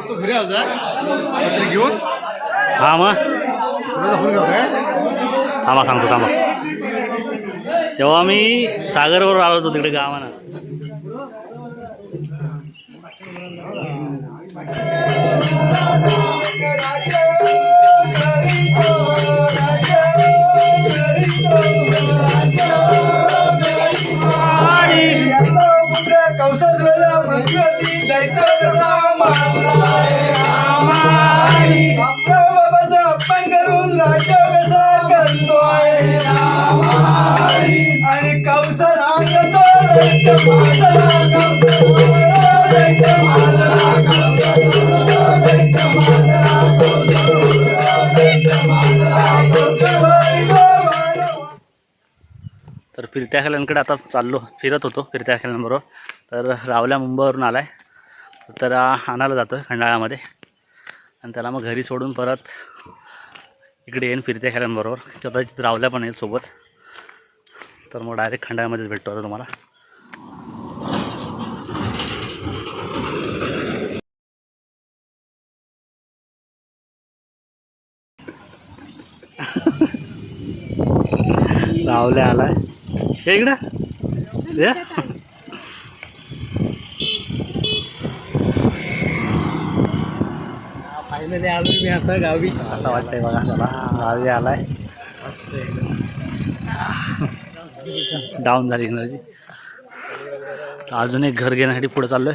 तू घरी आहोत पत्रिक घेऊन हा मग सगळं दाखवून घेऊ काय थांबा सांगतो थांबा तेव्हा मी सागरवर आलो होतो तिकडे गावानं आणि तर फिरत्या खेळांकडे आता चाललो फिरत होतो फिरत्या खेळांबरोबर. तर रावल्या मुंबईवरून आलाय. तर आणायला जातो आहे खंडाळ्यामध्ये. आणि त्याला मग घरी सोडून परत इकडे येईन फिरत्या खेळांबरोबर. कदाचित रावल्या पण येईल सोबत. तर मग डायरेक्ट खंडाळ्यामध्येच भेटतो आता तुम्हाला. रावल्या आलाय. हे इकडं. फायनली आलो मी आता गावी. असं वाटतंय बघा त्याला गावी आलाय. डाऊन झाली एनर्जी तर अजून एक घर घेण्यासाठी पुढे चाललोय.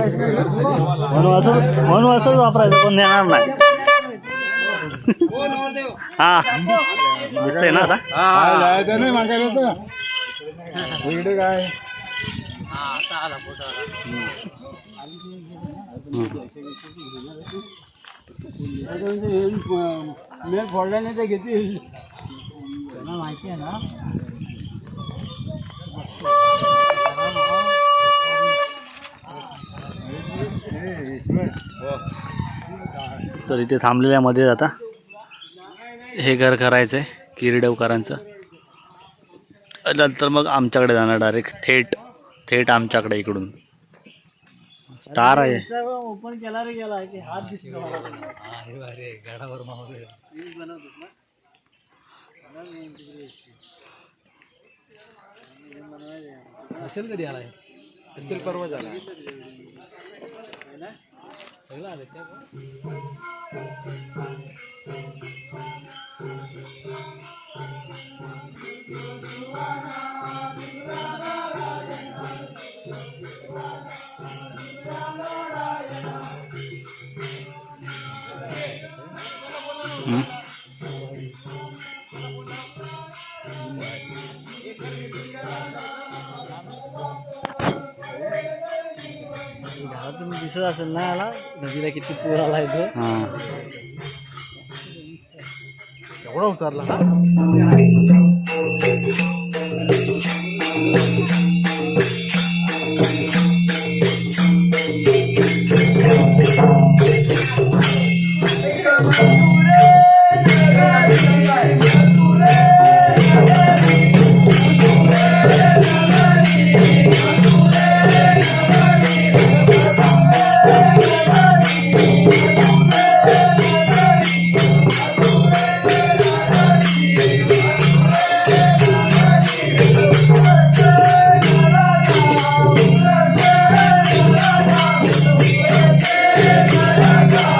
म्हणून असं म्हणून असंच वापरायचं कोण देणार नाही. हा. दिसतंय ना आता? हा नाही मागायला इकडे काय? मी फोडला नाही तर घेतील. माहिती आहे ना. तर इथे थांबलेल्या मध्ये आता. हे घर करायचं आहे किरीडवकरांचं नंतर मग आमच्याकडे जाणार डायरेक्ट थेट थेट आमच्याकडे इकडून. स्टार आहे. ओपन केला रे गेला की हात दिसतो असेल कधी आलाय? असेल परवा झाला. ఎలా Mm-hmm. दिसत असेल ना याला नदीला किती पूर आला इथे हां. एवढा उतारला हा. America.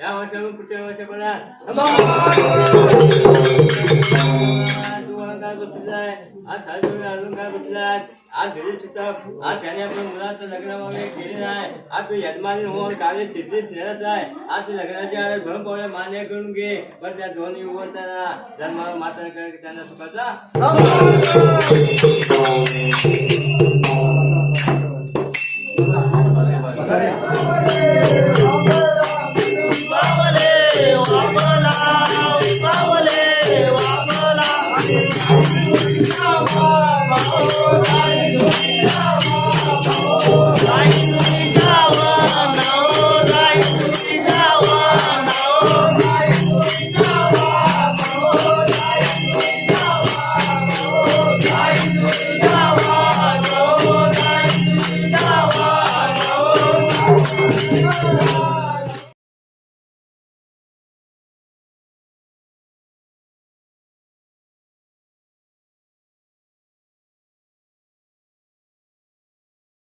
या वर्षातून पुढच्या वर्षापर्यंत बसलाय आज साडे अजून काय बसलाय आज घरी सुद्धा आज त्याने आपल्या मुलाचं लग्न वगैरे केलेलं आहे. आज तू यजमानी होऊन कार्य सिद्धीच नेत आहे. आज तू लग्नाच्या आधी पावले मान्य करून घे. पण त्या दोन्ही युवकांना जन्म माता त्यांना सुखाचा